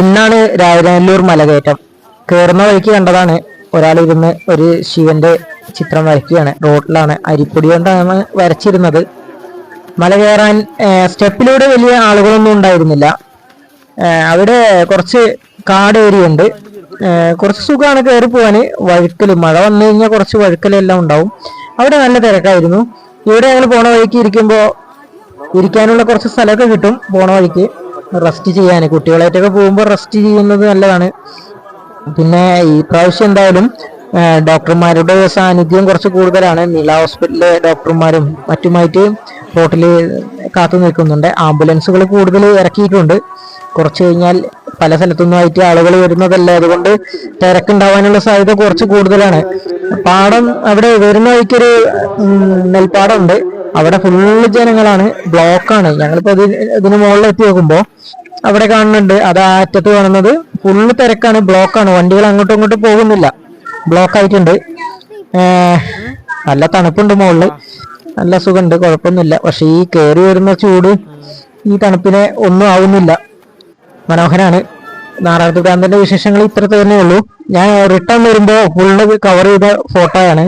ഇന്നാണ് രാജനല്ലൂർ മലകയറ്റം. കയറുന്ന വഴിക്ക് കണ്ടതാണ് ഒരാൾ ഇരുന്ന് ഒരു ശിവന്റെ ചിത്രം വരയ്ക്കുകയാണ്. റോഡിലാണ് അരിപ്പൊടി കൊണ്ടാണ് വരച്ചിരുന്നത്. മല കയറാൻ സ്റ്റെപ്പിലൂടെ വലിയ ആളുകളൊന്നും ഉണ്ടായിരുന്നില്ല. അവിടെ കുറച്ച് കാട് ഏരിയ ഉണ്ട് കുറച്ച് സുഖമാണ് കയറി പോവാന്. വഴുക്കൽ മഴ വന്നു കഴിഞ്ഞാൽ കുറച്ച് വഴുക്കലെല്ലാം ഉണ്ടാവും. അവിടെ നല്ല തിരക്കായിരുന്നു. ഇവിടെ ഞങ്ങൾ പോണ വഴിക്ക് ഇരിക്കുമ്പോൾ ഇരിക്കാനുള്ള കുറച്ച് സ്ഥലമൊക്കെ കിട്ടും പോണ വഴിക്ക്. റെസ്റ്റ് ചെയ്യാൻ കുട്ടികളായിട്ടൊക്കെ പോകുമ്പോൾ റെസ്റ്റ് ചെയ്യുന്നത് നല്ലതാണ്. പിന്നെ ഈ പ്രാവശ്യം എന്തായാലും ഡോക്ടർമാരുടെ സാന്നിധ്യം കുറച്ച് കൂടുതലാണ്. നീല ഹോസ്പിറ്റലിലെ ഡോക്ടർമാരും മറ്റുമായിട്ട് റോട്ടിൽ കാത്തു നിൽക്കുന്നുണ്ട്. ആംബുലൻസുകൾ കൂടുതൽ ഇറക്കിയിട്ടുണ്ട്. കുറച്ച് കഴിഞ്ഞാൽ പല സ്ഥലത്തുനിന്നുമായിട്ട് ആളുകൾ വരുന്നതല്ല. അതുകൊണ്ട് തിരക്കുണ്ടാവാനുള്ള സാധ്യത കുറച്ച് കൂടുതലാണ്. പാടം അവിടെ വരുന്ന വഴിക്കൊരു നെൽപ്പാടം നെൽപ്പാടമുണ്ട് അവിടെ ഫുള്ള് ജനങ്ങളാണ്. ബ്ലോക്കാണ് ഞങ്ങളിപ്പോ ഇതിന് മുകളിൽ എത്തി നോക്കുമ്പോ അവിടെ കാണുന്നുണ്ട്. അത് ആ അറ്റത്ത് കാണുന്നത് ഫുള്ള് തിരക്കാണ്. ബ്ലോക്കാണ് വണ്ടികൾ അങ്ങോട്ടും ഇങ്ങോട്ടും പോകുന്നില്ല. ബ്ലോക്ക് ആയിട്ടുണ്ട്. നല്ല തണുപ്പുണ്ട് മുകളിൽ. നല്ല സുഖമുണ്ട്. കുഴപ്പമൊന്നുമില്ല. പക്ഷെ ഈ കയറി വരുന്ന ചൂട് ഈ തണുപ്പിനെ ഒന്നും ആവുന്നില്ല. മനോഹരാണ്. നാറാണത്ത് ഭ്രാന്തന്റെ വിശേഷങ്ങൾ ഇത്ര തന്നെ ഉള്ളൂ. ഞാൻ റിട്ടേൺ വരുമ്പോ ഫുള്ള് കവർ ചെയ്ത ഫോട്ടോയാണ്